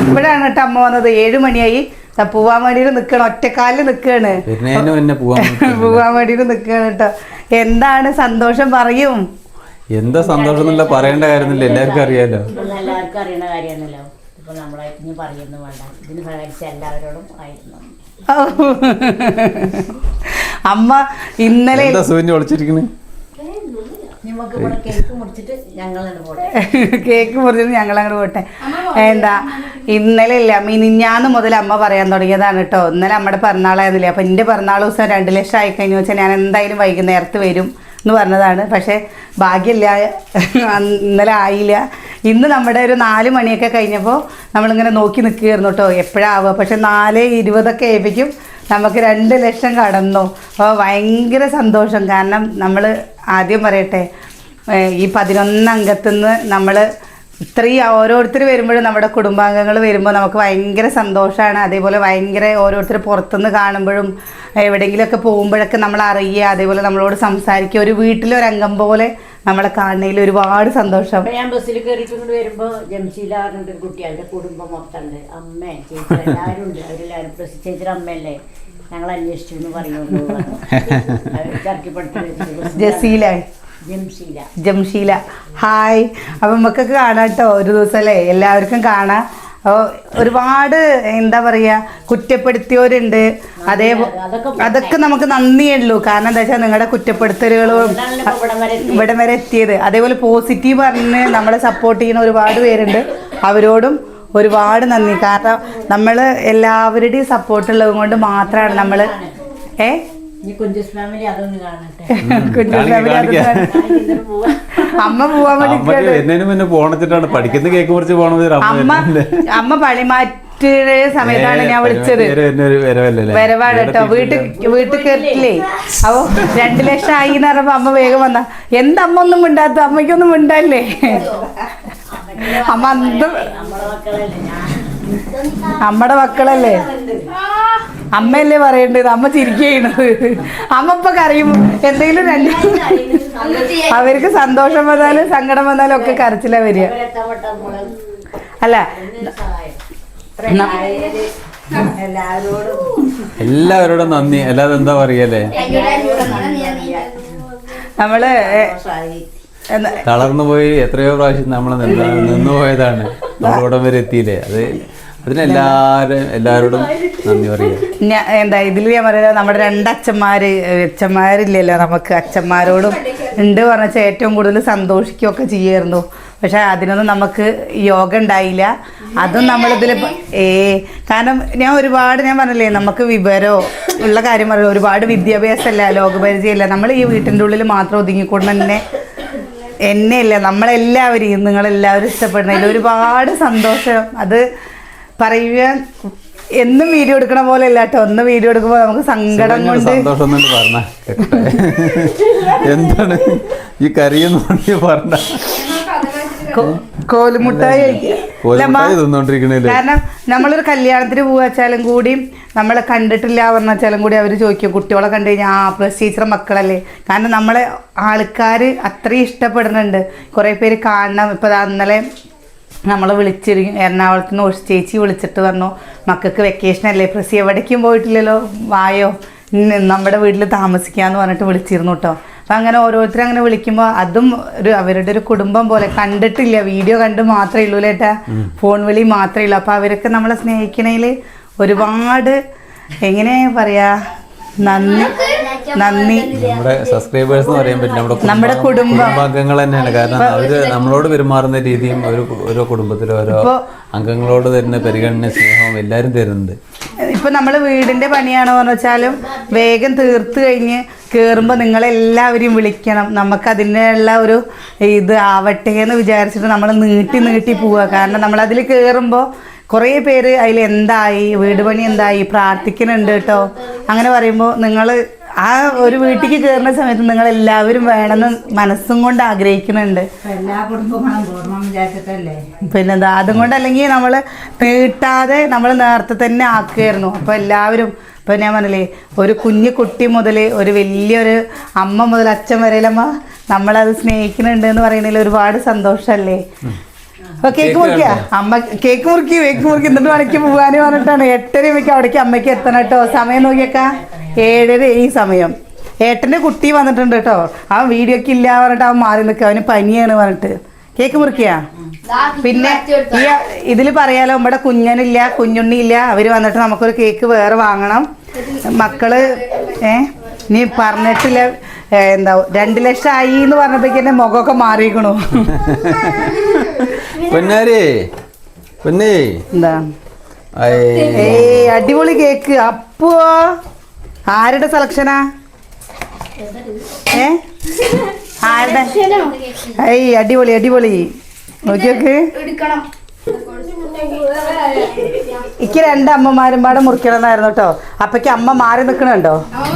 ഇപ്പോഴാണ് കേട്ടോ അമ്മ വന്നത്. ഏഴു മണിയായി. പോവാൻ വേണ്ടിയിട്ട് നിൽക്കണം ഒറ്റക്കാലിൽ നിൽക്കുകയാണ് മുന്നേ പോവാൻ വേണ്ടിയിട്ട് നിൽക്കുകയാണ് കേട്ടോ. എന്താണ് സന്തോഷം പറയും? എന്താ സന്തോഷം എന്നുള്ള പറയേണ്ട കാര്യമൊന്നുമില്ല. എല്ലാവർക്കും അറിയാലോ. ഇപ്പം എല്ലാവർക്കും അറിയുന്ന കാര്യമാണല്ലോ ഇപ്പൊ നമ്മളായിട്ട് ഇനി പറയുന്നു വേണ്ട. ഇതിന് എല്ലാവരോടും ആയിരുന്നു. അമ്മ ഇന്നലെ കേക്ക് മുറിച്ചിട്ട് ഞങ്ങൾ അങ്ങോട്ട് പോട്ടെ. എന്താ? ഇന്നലെ ഇല്ല മിനിഞ്ഞാന്ന് മുതൽ അമ്മ പറയാൻ തുടങ്ങിയതാണ് കേട്ടോ ഇന്നലെ അമ്മയുടെ പിറന്നാളായിരുന്നില്ലേ അപ്പം എന്റെ പിറന്നാൾ ദിവസം രണ്ട് ലക്ഷം ആയി കഴിഞ്ഞു വെച്ചാൽ ഞാൻ എന്തായാലും വൈകുന്നേരത്ത് വരും എന്ന് പറഞ്ഞതാണ്. പക്ഷേ ഭാഗ്യമില്ല ഇന്നലെ ആയില്ല. ഇന്ന് നമ്മുടെ ഒരു നാല് മണിയൊക്കെ കഴിഞ്ഞപ്പോൾ നമ്മളിങ്ങനെ നോക്കി നിൽക്കുകയായിരുന്നു കേട്ടോ എപ്പോഴാവുക? പക്ഷെ നാല് ഇരുപതൊക്കെ ആയപ്പോഴേക്കും നമുക്ക് രണ്ട് ലക്ഷം കടന്നു. അപ്പോൾ ഭയങ്കര സന്തോഷം. കാരണം നമ്മൾ ആദ്യം പറയട്ടെ ഈ പതിനൊന്ന് അംഗത്തുനിന്ന് നമ്മൾ ഇത്രയും ഓരോരുത്തർ വരുമ്പോഴും നമ്മുടെ കുടുംബാംഗങ്ങൾ വരുമ്പോൾ നമുക്ക് ഭയങ്കര സന്തോഷമാണ്. അതേപോലെ ഭയങ്കര ഓരോരുത്തർ പുറത്തുനിന്ന് കാണുമ്പോഴും എവിടെയെങ്കിലുമൊക്കെ പോകുമ്പോഴൊക്കെ നമ്മൾ അറിയുക അതേപോലെ നമ്മളോട് സംസാരിക്കുക. ഒരു വീട്ടിലൊരംഗം പോലെ നമ്മളെ കാണുന്നതിൽ ഒരുപാട് സന്തോഷം. ഞാൻ ബസ്സിൽ കയറിയിട്ട് വരുമ്പോൾ ജംഷീലാറുണ്ട് ജംഷീല ഒരു കുട്ടി അവരുടെ കുടുംബം മൊത്തമുണ്ട്. അമ്മ ചേച്ചി എല്ലാവരും ഉണ്ട്. അവരെല്ലാവരും പ്രസി ചേച്ചിയുടെ അമ്മയല്ലേ? ഞങ്ങൾ അന്വേഷിച്ചു എന്ന് പറയുന്നു. ജസീല ജംഷീല. ഹായ്. അപ്പം നമുക്കൊക്കെ കാണാം കേട്ടോ. ഒരു ദിവസം അല്ലേ എല്ലാവർക്കും കാണാം. അപ്പോൾ ഒരുപാട് എന്താ പറയുക കുറ്റപ്പെടുത്തിയവരുണ്ട്. അതേ അതൊക്കെ നമുക്ക് നന്ദിയുള്ളൂ കാരണം എന്താ വെച്ചാൽ നിങ്ങളുടെ കുറ്റപ്പെടുത്തലുകളും ഇവിടം വരെ എത്തിയത്. അതേപോലെ പോസിറ്റീവ് പറഞ്ഞ് നമ്മളെ സപ്പോർട്ട് ചെയ്യുന്ന ഒരുപാട് പേരുണ്ട്. അവരോടും ഒരുപാട് നന്ദി. കാരണം നമ്മൾ എല്ലാവരുടെയും സപ്പോർട്ട് ഉള്ളത് കൊണ്ട് മാത്രമാണ് നമ്മൾ ഏ? അമ്മ പോവാൻ വേണ്ടി അമ്മയ്ക്ക് പോണച്ചിട്ടാണ്. പഠിക്കുന്ന കേക്ക് മുറിച്ച് പോണത് അമ്മ അമ്മ പണിമാറ്റിയ സമയത്താണ് ഞാൻ വിളിച്ചത്. വരവല്ലേ? വരവാണ് കേട്ടോ. വീട്ടിൽ വീട്ടിൽ കയറിട്ടില്ലേ അപ്പൊ രണ്ടു ലക്ഷം ആയി എന്ന് പറയുമ്പോ അമ്മ വേഗം വന്ന എന്താ അമ്മ ഒന്നും മിണ്ടാത്ത അമ്മയ്ക്കൊന്നും മിണ്ടല്ലേ? അമ്മ അന്ത് ഞാൻ. അമ്മയുടെ മക്കളല്ലേ? അമ്മയല്ലേ പറയണ്ടത്? അമ്മ ചിരിക്കുന്നത് അമ്മ ഇപ്പൊ കരയും. എന്തെങ്കിലും രണ്ട് അവർക്ക് സന്തോഷം വന്നാലും സങ്കടം വന്നാലും ഒക്കെ കരച്ചിലാ വരിക. അല്ല എല്ലാവരോടും നന്ദി. അല്ലാതെ എന്താ പറയല്ലേ? നമ്മൾ തളർന്നു പോയി എത്രയോ പ്രാവശ്യം നമ്മൾ നിന്നു പോയതാണ്. നമ്മളോടം വരെ എത്തിയില്ലേ? അത് അതിനെല്ലാരും എല്ലാവരോടും നന്ദി പറയുക. എന്താ ഇതിൽ ഞാൻ പറയുന്നത് നമ്മുടെ രണ്ട് അച്ഛന്മാര് ഏഹ് അച്ഛന്മാരില്ലല്ലോ നമുക്ക് അച്ഛന്മാരോടും ഉണ്ട് പറഞ്ഞാൽ ഏറ്റവും കൂടുതൽ സന്തോഷിക്കുകയൊക്കെ ചെയ്യായിരുന്നു. പക്ഷെ അതിനൊന്നും നമുക്ക് യോഗ ഉണ്ടായില്ല. അതും നമ്മളിതിൽ ഏ കാരണം ഞാൻ ഒരുപാട് ഞാൻ പറഞ്ഞില്ലേ നമുക്ക് വിവരോ ഉള്ള കാര്യം പറയാം ഒരുപാട് വിദ്യാഭ്യാസമല്ല ലോകപരിചയമല്ല നമ്മൾ ഈ വീട്ടിന്റെ ഉള്ളിൽ മാത്രം ഒതുങ്ങിക്കൊണ്ട് തന്നെ എന്നെയല്ല നമ്മളെല്ലാവരെയും നിങ്ങളെല്ലാവരും ഇഷ്ടപ്പെടുന്നതിൽ ഒരുപാട് സന്തോഷം. അത് പറയുവാൻ എന്നും വീഡിയോ എടുക്കണ പോലെ അല്ല കേട്ടോ. ഒന്ന് വീഡിയോ എടുക്കുമ്പോൾ നമുക്ക് സങ്കടം കൊണ്ട്. സന്തോഷം പറഞ്ഞ എന്താണ് ഈ കറിയെന്ന് പറഞ്ഞ കോലുമുട്ടായി. ഇല്ല, കാരണം നമ്മളൊരു കല്യാണത്തിന് പോവാച്ചാലും കൂടി നമ്മളെ കണ്ടിട്ടില്ല പറഞ്ഞാലും കൂടി അവർ ചോദിക്കും കുട്ടികളെ കണ്ടു കഴിഞ്ഞാൽ ആ പ്ലസ് ടീച്ചർ മക്കളല്ലേ? കാരണം നമ്മളെ ആൾക്കാർ അത്രയും ഇഷ്ടപ്പെടുന്നുണ്ട്. കുറേ പേര് കാണണം. ഇപ്പോൾ ദാ ഇന്നലെ നമ്മൾ വിളിച്ചിരിക്കും എറണാകുളത്ത് നിന്ന് ഒഴിച്ച് ചേച്ചി വിളിച്ചിട്ട് പറഞ്ഞു മക്കൾക്ക് വെക്കേഷൻ അല്ലേ? പ്രസി എവിടേക്കും പോയിട്ടില്ലല്ലോ? വായോ. നമ്മുടെ വീട്ടിൽ താമസിക്കാന്ന് പറഞ്ഞിട്ട് വിളിച്ചിരുന്നു കേട്ടോ അപ്പം അങ്ങനെ ഓരോരുത്തരും അങ്ങനെ വിളിക്കുമ്പോൾ അതും ഒരു അവരുടെ ഒരു കുടുംബം പോലെ കണ്ടിട്ടില്ല. വീഡിയോ കണ്ട് മാത്രമേ ഉള്ളൂ ലേട്ടാ ഫോൺ വിളി മാത്രമേ ഉള്ളൂ. അപ്പോൾ അവരൊക്കെ നമ്മളെ സ്നേഹിക്കണേൽ ഒരുപാട് എങ്ങനെ പറയാ? നന്ദി. നന്ദി. നമ്മുടെ സബ്സ്ക്രൈബേഴ്സ് എന്ന് പറയാൻ പറ്റില്ല. നമ്മുടെ നമ്മുടെ കുടുംബം. കുടുംബാംഗങ്ങൾ തന്നെയാണ്. കാരണം അവർ നമ്മളോട് പെരുമാറുന്ന രീതിയും ഒരു ഓരോ കുടുംബത്തിലെ ഓരോ അംഗങ്ങളോട് തരുന്ന പരിഗണന സ്നേഹവും എല്ലാവരും തരുന്നുണ്ട്. ഇപ്പൊ നമ്മൾ വീടിന്റെ പണിയാണോ എന്ന് വെച്ചാലും വേഗം തീർത്ത് കഴിഞ്ഞ് കയറുമ്പോൾ നിങ്ങളെല്ലാവരെയും വിളിക്കണം. നമുക്ക് അതിനുള്ള ഒരു ഇത് ആവട്ടെ എന്ന് വിചാരിച്ചിട്ട് നമ്മൾ നീട്ടി നീട്ടി പോവുക കാരണം നമ്മൾ അതിൽ കയറുമ്പോൾ കുറേ പേര് അതിൽ എന്തായി വീട് പണി എന്തായി? പ്രാർത്ഥിക്കുന്നുണ്ട് കേട്ടോ. അങ്ങനെ പറയുമ്പോൾ നിങ്ങൾ ആ ഒരു വീട്ടിലേക്ക് കയറുന്ന സമയത്ത് നിങ്ങൾ എല്ലാവരും വേണമെന്ന് മനസ്സും കൊണ്ട് ആഗ്രഹിക്കുന്നുണ്ട്. എല്ലാ കുടുംബങ്ങളും പൂർണം വിചാരിച്ചിട്ടല്ലേ? പിന്നെന്താ അതും കൊണ്ട് അല്ലെങ്കിൽ നമ്മൾ നീട്ടാതെ നമ്മൾ നേരത്തെ തന്നെ ആക്കുകയായിരുന്നു അപ്പോൾ എല്ലാവരും ഇപ്പം ഞാൻ പറഞ്ഞില്ലേ ഒരു കുഞ്ഞു കുട്ടി മുതൽ ഒരു വലിയൊരു അമ്മ മുതൽ അച്ഛൻ വരെയല്ലമ്മ നമ്മളത് സ്നേഹിക്കുന്നുണ്ട് എന്ന് പറയുന്നതിൽ ഒരുപാട് സന്തോഷമല്ലേ? അപ്പൊ കേക്ക് കേക്ക് മുറിക്കുക അമ്മ കേക്ക് മുറിക്ക് കേക്ക് മുറിക്കും എന്നിട്ട് മണിക്ക് പോകാനും പറഞ്ഞിട്ടാണ്. എട്ടരയ്ക്ക് അവിടേക്ക് അമ്മയ്ക്ക് എത്തണം കേട്ടോ. സമയം നോക്കിയേക്ക? ഏഴര ഈ സമയം. ഏട്ടന്റെ കുട്ടി വന്നിട്ടുണ്ട് കേട്ടോ. അവൻ വീഡിയോ ഒക്കെ ഇല്ല പറഞ്ഞിട്ട് അവൻ മാറി നിൽക്കുക അവന് പനിയാണ് പറഞ്ഞിട്ട്. കേക്ക് മുറിക്കുക പിന്നെ ഈ ഇതിൽ പറയാലോ നമ്മുടെ കുഞ്ഞനില്ല കുഞ്ഞുണ്ണി ഇല്ല അവർ വന്നിട്ട് നമുക്കൊരു കേക്ക് വേറെ വാങ്ങണം. മക്കൾ ഏ? നീ പറഞ്ഞിട്ടില്ല. എന്താ രണ്ട് ലക്ഷം ആയി എന്ന് പറഞ്ഞപ്പോഴേക്ക് എന്റെ മുഖമൊക്കെ മാറിയിക്കണു പൊന്നാരേ പൊന്നേ. എന്താ? ഏ ഏയ് അടിപൊളി കേക്ക്. അപ്പോ ആരുടെ സെലക്ഷനാ? ഏ? ആരുടെ? ഏയ് അടിപൊളി അടിപൊളി. നോക്കി നോക്ക് ഇക്ക് രണ്ട് അമ്മമാരും പാടെ മുറിക്കണമെന്നായിരുന്നു കേട്ടോ. അപ്പക്ക് അമ്മ മാറി നിക്കണുണ്ടോ?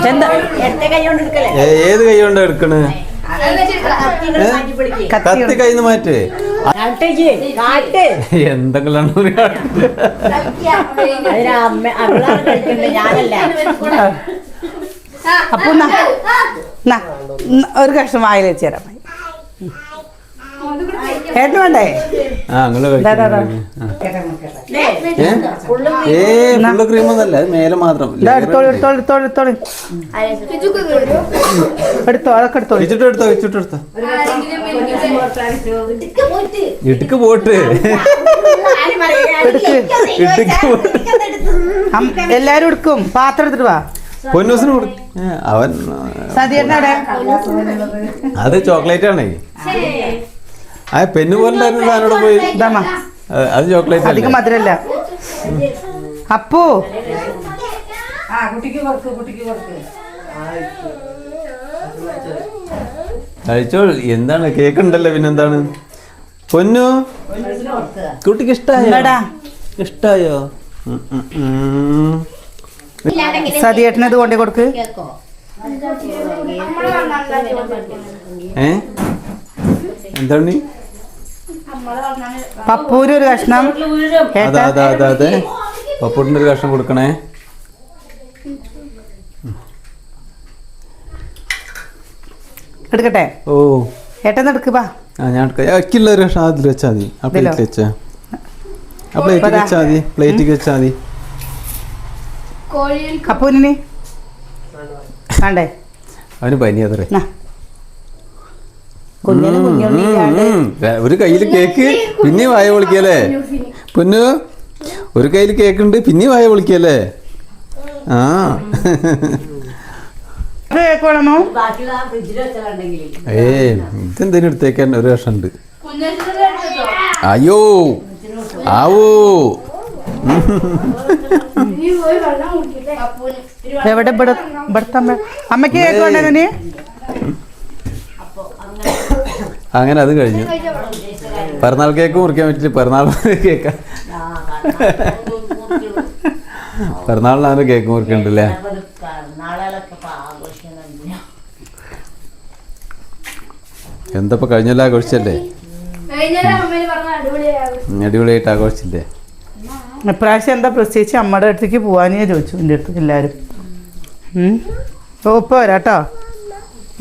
എന്താ എന്റെ കൈ കൊണ്ട് എടുക്കലേ ഏ, ഏത് കൈ കൊണ്ടാ എടുക്കണ്? കത്തികൾ മാറ്റി. പിടിക്ക്. കത്തി കൈന്ന് മാറ്റ് എന്തെങ്കിലും അപ്പൊ ഒരു കഷ്ണം വായിൽ വെച്ച് തരാം. ഏട്ടൻ വേണ്ടേ? ആ ഏ? ഫുള്ള് അത് മേലെ മാത്രം. ഇതാ എടുത്തോളൂ എടുത്തോളൂ എടുത്തോളൂ എടുത്തോളൂ. എടുത്തോ അതൊക്കെ വെച്ചിട്ട് എടുത്തോ വെച്ചിട്ട് എടുത്തോ. ഇടുക്ക് പോട്ട്. ഇടുക്ക് എല്ലാരും എടുക്കും. പാത്രം എടുത്തിട്ട് വാ. പൊന്നൂസിന് അവൻ അത് ചോക്ലേറ്റ് ആണേ ആ പെണ്ണ് പോലെ പോയി. ഇതാമ്മ. അത് ചോക്ലേറ്റ് അധികം മധുരല്ല അപ്പു. കഴിച്ചോ എന്താണ്? കേക്ക് ഉണ്ടല്ലോ പിന്നെന്താണ്? പൊന്നു. കുട്ടിക്ക് ഇഷ്ടായോ? ഇഷ്ടായോ. സതിയേട്ടന് ഇത് കൊണ്ടേ കൊടുക്ക്. ഏ? എന്താണ്? പപ്പൂര് ഒരു കഷ്ണം. അതെ അതെ അതെ അതാ. പപ്പൂരിന്റെ ഒരു കഷ്ണം കൊടുക്കണേ. എടുക്കട്ടെ? ഓ. ഏട്ടൻ എടുക്ക് വാ. ആ ഞാൻ എടുക്കില്ല ഒരു കഷ്ണം അതിൽ വെച്ചാൽ മതി. ആ? പ്ലേറ്റിൽ വെച്ചാ. ആ പ്ലേറ്റിൽ. വെച്ചാൽ മതി. പ്ലേറ്റിൽ വെച്ചാൽ മതി. വേണ്ടേ അവന് പനി. കുഞ്ഞിന്. ഒരു കയ്യിൽ കേക്ക് പിന്നെ വായ പൊളിക്കല്ലേ? പൊന്നു ഒരു കയ്യിൽ കേക്ക് ഉണ്ട് പിന്നെ വായ പൊളിക്കല്ലേ? ആ. ഏ ഇതെന്തേലും എടുത്തേക്കാൻ ഒരു വർഷം ഉണ്ട് അയ്യോ ആവോ. എവിടെ? ഇവിടെ ഇവിടുത്തെ അമ്മ അമ്മയ്ക്ക് കേക്ക് വേണ്ടേ അങ്ങനെ അത് കഴിഞ്ഞു. പിറന്നാൾ കേക്ക് മുറിക്കാൻ പറ്റില്ല പിറന്നാൾ കേക്ക്. പിറന്നാളിനാണ് കേക്ക് മുറിക്കണ്ടല്ലേ നാളെയൊക്കെ ആഘോഷിക്കുന്നുണ്ട് എന്താ ഇപ്പൊ കഴിഞ്ഞല്ല ആഘോഷിച്ചല്ലേ? അടിപൊളിയായിട്ട് ആഘോഷിച്ചില്ലേ? ഇപ്രാവശ്യം എന്താ പ്രത്യേകിച്ച് അമ്മയുടെ അടുത്തേക്ക് പോവാനേ ചോദിച്ചു. എന്റെ അടുത്തേക്ക് എല്ലാവരും ഉം. ഓ ഇപ്പൊ വരാട്ടോ.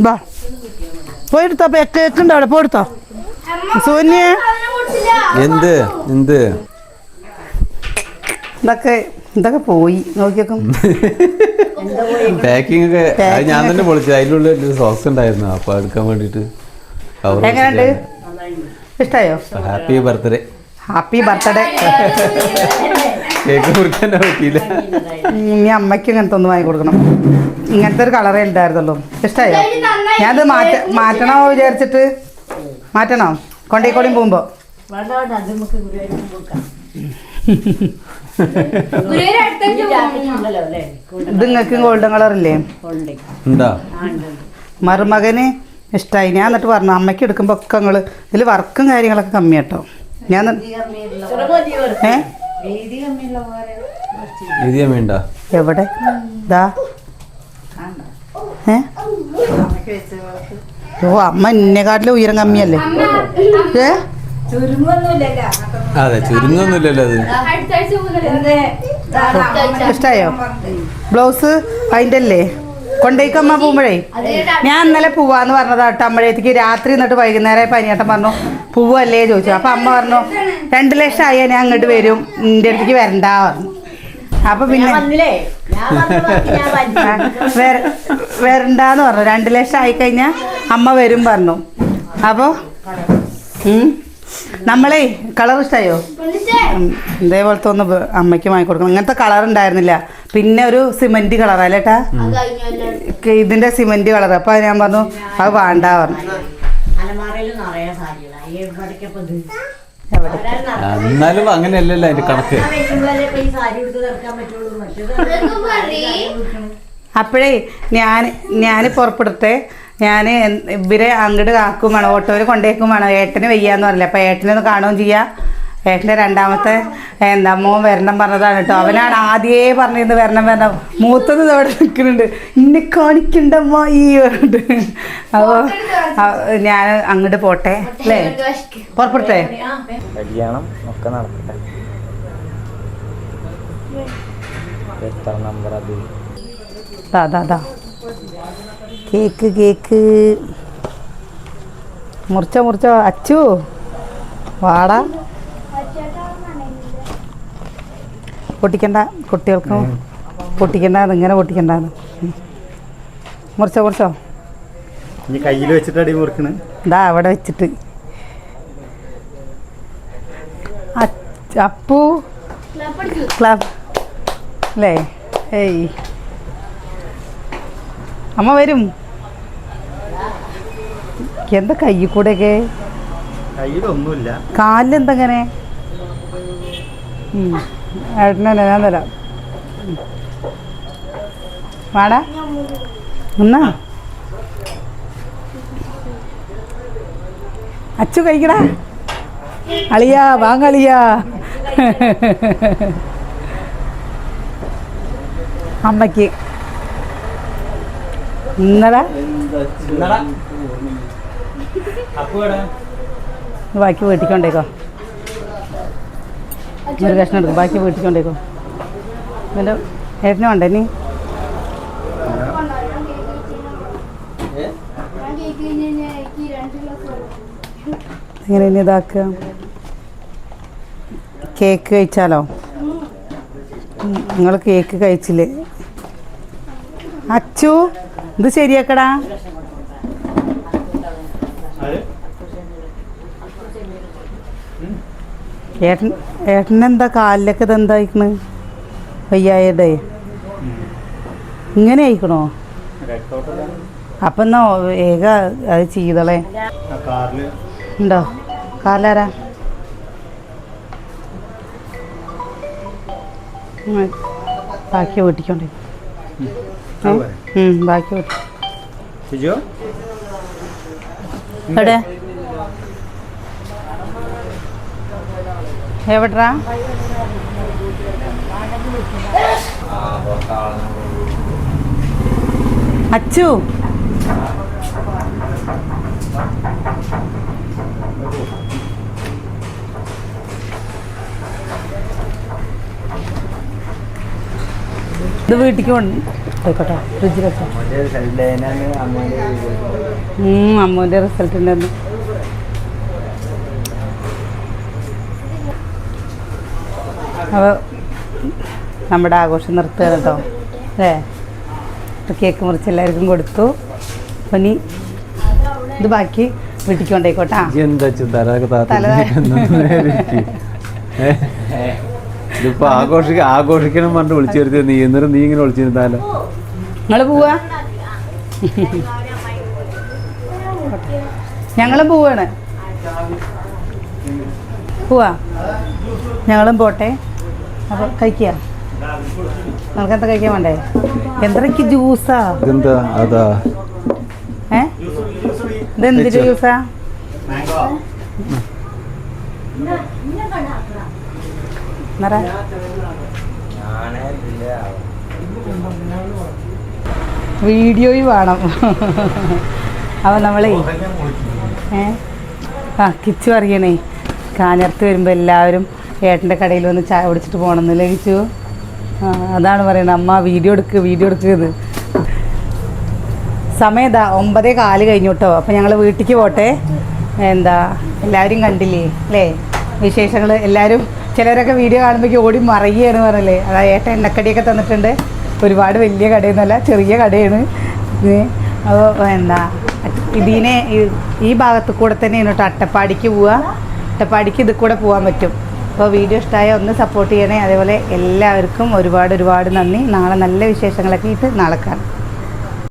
ബാ. പോയെടുത്തോ കേക്ക് ഉണ്ട് അവിടെ? പോയെടുത്തോ. സൂന്യ എന്ത്? എന്ത്? ഇതൊക്കെ ഇതൊക്കെ പോയി. നോക്കിയേക്കും. പാക്കിംഗ് ഒക്കെ ഞാൻ തന്നെ പൊളിച്ചു. അതിലുള്ള സോക്സ് ഉണ്ടായിരുന്നു. അപ്പൊ എടുക്കാൻ വേണ്ടിട്ട് എങ്ങനെയുണ്ട് ഇഷ്ടായോ? Happy birthday happy birthday cake മുറിക്കാൻ പറ്റിയില്ല ഇനി അമ്മയ്ക്ക് ഇങ്ങനത്തെ ഒന്ന് വാങ്ങി കൊടുക്കണം. ഇങ്ങനത്തെ ഒരു കളറേ ഉണ്ടായിരുന്നുള്ളൂ ഇഷ്ടായോ? ഞാനത് മാറ്റ മാറ്റണോ വിചാരിച്ചിട്ട്? മാറ്റണോ? കൊണ്ടേക്കോളിയും പോകുമ്പോ. ഇത് നിങ്ങൾക്ക് ഗോൾഡൻ കളർ ഇല്ലേ? ഉണ്ട്? ആ ഉണ്ട് ഉണ്ട്. മരുമകന് ഇഷ്ടമായി ഞാൻ എന്നിട്ട് പറഞ്ഞു അമ്മയ്ക്ക് എടുക്കുമ്പോൾ ഒക്കെ നിങ്ങൾ ഇതിൽ വർക്കും കാര്യങ്ങളൊക്കെ കമ്മിയാട്ടോ. ഞാൻ ഏഹ് ഏ? വീതി വേണ്ട എവിടെ? ദാ. ഏ? ഓ അമ്മ എന്നെക്കാട്ടിലും ഉയരം കമ്മിയല്ലേ? ഏ? അതെ ചുരുങ്ങൊന്നുമില്ലല്ലോ അത്. ഇഷ്ടായോ? ബ്ലൗസ് അതിന്റെ അല്ലേ? കൊണ്ടേക്ക് അമ്മ പോകുമ്പോഴേ ഞാൻ ഇന്നലെ പോവാന്ന് പറഞ്ഞതാ കേട്ടോ അമ്മഴത്തേക്ക് രാത്രി എന്നിട്ട് വൈകുന്നേരം പനിയേട്ടൻ പറഞ്ഞു പോവല്ലേ? ചോദിച്ചു. അപ്പൊ അമ്മ പറഞ്ഞു രണ്ട് ലക്ഷം ആയാൽ ഞാൻ അങ്ങോട്ട് വരും. നിന്റെ അടുത്തേക്ക് വരണ്ട. പറഞ്ഞു. അപ്പൊ പിന്നെ വരണ്ടാന്ന് പറഞ്ഞു. രണ്ട് ലക്ഷം ആയി കഴിഞ്ഞാ അമ്മ വരും പറഞ്ഞു. അപ്പോ. നമ്മളേ കളർ ഇഷ്ടായോ? ഇതേപോലത്തെ ഒന്ന് അമ്മയ്ക്ക് വാങ്ങിക്കൊടുക്കണം. ഇങ്ങനത്തെ കളർ ഉണ്ടായിരുന്നില്ല. പിന്നെ ഒരു സിമെന്റ് കളർ അല്ലേട്ടാ ഇതിന്റെ സിമെന്റ് കളർ അപ്പൊ ഞാൻ പറഞ്ഞു അത് വേണ്ട പറഞ്ഞു. എന്നാലും അങ്ങനെയല്ലല്ലോ അതിന്റെ കണക്ക്. അപ്പോഴേ ഞാൻ ഞാൻ പുറപ്പെടുത്തെ ഞാൻ ഇവരെ അങ്ങോട്ട് ആക്കും വേണം ഓട്ടോയിൽ കൊണ്ടേക്കും വേണം. ഏട്ടന് വയ്യാന്ന് പറഞ്ഞില്ല അപ്പം ഏട്ടനെ ഒന്ന് കാണുകയും ചെയ്യാം. ഏട്ടന്റെ രണ്ടാമത്തെ എന്താ മോൻ വരണം പറഞ്ഞതാണ് കേട്ടോ. അവനാണ് ആദ്യേ പറഞ്ഞിരുന്നത് വരണം വരണം. മൂത്തത് അവിടെ നിൽക്കുന്നുണ്ട്. ഇന്നെ കാണിക്കണ്ടമ്മ ഈ പറഞ്ഞിട്ട്. അപ്പോൾ ഞാൻ അങ്ങോട്ട് പോട്ടെ അല്ലേ? പുറപ്പെടുത്തേ? കല്യാണം ഒക്കെ നടക്കട്ടെ. എത്ര നമ്പർ അത്? Cake cake. മുറിച്ച മുറിച്ച. അച്ചു വാടാ. പൊട്ടിക്കണ്ട കുട്ടികൾക്കും പൊട്ടിക്കണ്ട ഇങ്ങനെ പൊട്ടിക്കണ്ടാന്ന്. മുറിച്ചോ മുറിച്ചോ? ഇനി കയ്യിൽ വെച്ചിട്ട് അടി മുറിക്കണ്? ഇതാ അവിടെ വെച്ചിട്ട്. അപ്പു ക്ലബ് അല്ലേ ഏയ്. അമ്മ വരും. എന്താ കൈ കൂടെയൊക്കെ? കയ്യിലൊന്നുമില്ല. കാലിൽ എന്തെങ്ങനെ ഏട്ടനെ ഞാൻ തരാം. വാടാ. എന്നാ അച്ചു കഴിക്കടാ. അളിയാ വാങ്ങളിയാ അമ്മയ്ക്ക്. ഇന്നലെ ബാക്കി വീട്ടിക്കൊണ്ടേക്കോ ഒരു കഷ്ണം എടുക്കും ബാക്കി വീട്ടിക്കൊണ്ടേക്കോ. എന്നിട്ട് ഏട്ടന് വേണ്ട ഇനി. എങ്ങനെ ഇനി ഇതാക്കുക? കേക്ക് കഴിച്ചാലോ? നിങ്ങൾ കേക്ക് കഴിച്ചില്ലേ? അച്ചു ഇത് ശരിയാക്കടാ. ഏട്ടൻ ഏട്ടനെന്താ കാലിലൊക്കെ ഇത് എന്തായിക്കണ് വയ്യായതേ ഇങ്ങനെ ആയിക്കണോ? അപ്പം എന്നാ ഏക അത് ചെയ്തളേ. ഉണ്ടോ? കാലാരാ ബാക്കി വീട്ടിക്കൊണ്ടേ. ബാക്കി വീട്ടി എവിടെ? എവിടാ? അച്ചു? ഇത് വീട്ടിക്ക് കൊണ്ട് വെച്ചോ. ഉം, അമ്മൂന്റെ റിസൾട്ട് ഉണ്ടായിരുന്നു അപ്പോൾ നമ്മുടെ ആഘോഷം നിർത്തുക കേട്ടോ. അല്ലേ? അപ്പോൾ കേക്ക് മുറിച്ച് എല്ലാവർക്കും കൊടുത്തു. അപ്പം ഇനി ഇത് ബാക്കി വീട്ടിൽ കൊണ്ടേക്കോട്ടാ ഇതിപ്പോ ആഘോഷിക്ക ആഘോഷിക്കണം പറഞ്ഞിട്ട് വിളിച്ചു വരുത്തിയ. നീ എന്നിട്ട് നീ ഇങ്ങനെ വിളിച്ചിരുന്നാലോ? നിങ്ങൾ പോവാ? ഞങ്ങളും പോവാണ്. പോവാ. ഞങ്ങളും പോട്ടെ. അപ്പോൾ കഴിക്കുക. നമുക്ക് എന്താ കഴിക്കാൻ വേണ്ടേ? എന്തൊക്കെ ജ്യൂസാ? ഇതെന്താ? അതാ. ഏ? ഇതെന്ത് ജ്യൂസാ? വീഡിയോയും വേണം. അപ്പോൾ നമ്മളേ ഏ? ആ കിച്ചു അറിയണേ കാഞ്ഞിരത്ത് വരുമ്പോൾ എല്ലാവരും ഏട്ടന്റെ കടയിൽ വന്ന് ചായ കുടിച്ചിട്ട് പോകണമെന്ന് ലഭിച്ചു അതാണ് പറയുന്നത്. അമ്മ വീഡിയോ എടുക്ക് വീഡിയോ എടുക്കുന്നത് സമയം ഇതാ ഒമ്പതേ കാൽ കഴിഞ്ഞു കേട്ടോ. അപ്പം ഞങ്ങൾ വീട്ടിലേക്ക് പോട്ടെ. എന്താ എല്ലാവരും കണ്ടില്ലേ? അല്ലേ? വിശേഷങ്ങൾ എല്ലാവരും ചിലരൊക്കെ വീഡിയോ കാണുമ്പോഴേക്ക് ഓടി മറിയാണ് പറഞ്ഞല്ലേ? അതാ ഏട്ടൻ എണ്ണക്കടിയൊക്കെ തന്നിട്ടുണ്ട്. ഒരുപാട് വലിയ കടയൊന്നുമല്ല ചെറിയ കടയാണ്. അപ്പോൾ എന്താ ഇതിനെ ഈ ഭാഗത്ത് കൂടെ തന്നെയാണ് കേട്ടോ. അട്ടപ്പാടിക്ക് പോവുക. അട്ടപ്പാടിക്ക് ഇത് കൂടെ പോകാൻ പറ്റും. അപ്പോൾ വീഡിയോ ഇഷ്ടമായ ഒന്ന് സപ്പോർട്ട് ചെയ്യണേ. അതേപോലെ എല്ലാവർക്കും ഒരുപാട് ഒരുപാട് നന്ദി. നാളെ നല്ല വിശേഷങ്ങളൊക്കെ ആയിട്ട് നാളെ കാണാം.